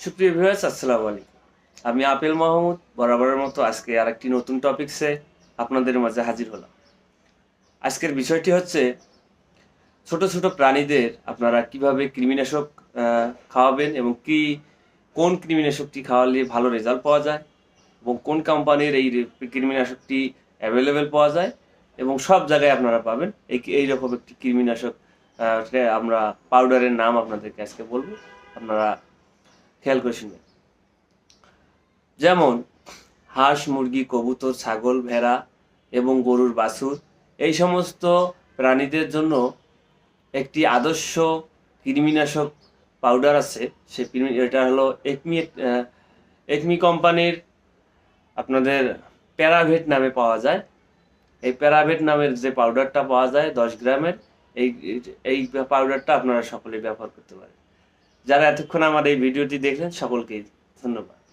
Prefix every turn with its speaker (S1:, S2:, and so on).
S1: সুপ্রিয় ভিউয়ার্স আসসালামু আলাইকুম। আমি আপেল মাহমুদ, বরাবরের মতো আজকে আরেকটি নতুন টপিকসে আপনাদের মাঝে হাজির হলাম। আজকের বিষয়টি হচ্ছে, ছোট ছোট প্রাণীদের আপনারা কীভাবে কৃমিনাশক খাওয়াবেন এবং কি, কোন কৃমিনাশকটি খাওয়ালে ভালো রেজাল্ট পাওয়া যায় এবং কোন কোম্পানির এই কৃমিনাশকটি অ্যাভেলেবেল পাওয়া যায় এবং সব জায়গায় আপনারা পাবেন। এই, এইরকম একটি কৃমিনাশক আমরা পাউডারের নাম আপনাদেরকে আজকে বলব। আপনারা খেয়াল করে যেমন হাঁস, মুরগি, কবুতর, ছাগল, ভেড়া এবং গরুর বাছুর, এই সমস্ত প্রাণীদের জন্য একটি আদর্শ কৃমিনাশক পাউডার আছে। সে এটা হলো একমি একমি কোম্পানির আপনাদের প্যারাভেট নামে পাওয়া যায়। এই প্যারাভেট নামের যে পাউডারটা পাওয়া যায় দশ গ্রামের এই এই পাউডারটা আপনারা সকলে ব্যবহার করতে পারেন। যারা এতক্ষণ আমার এই ভিডিওটি দেখলেন সকলকে ধন্যবাদ।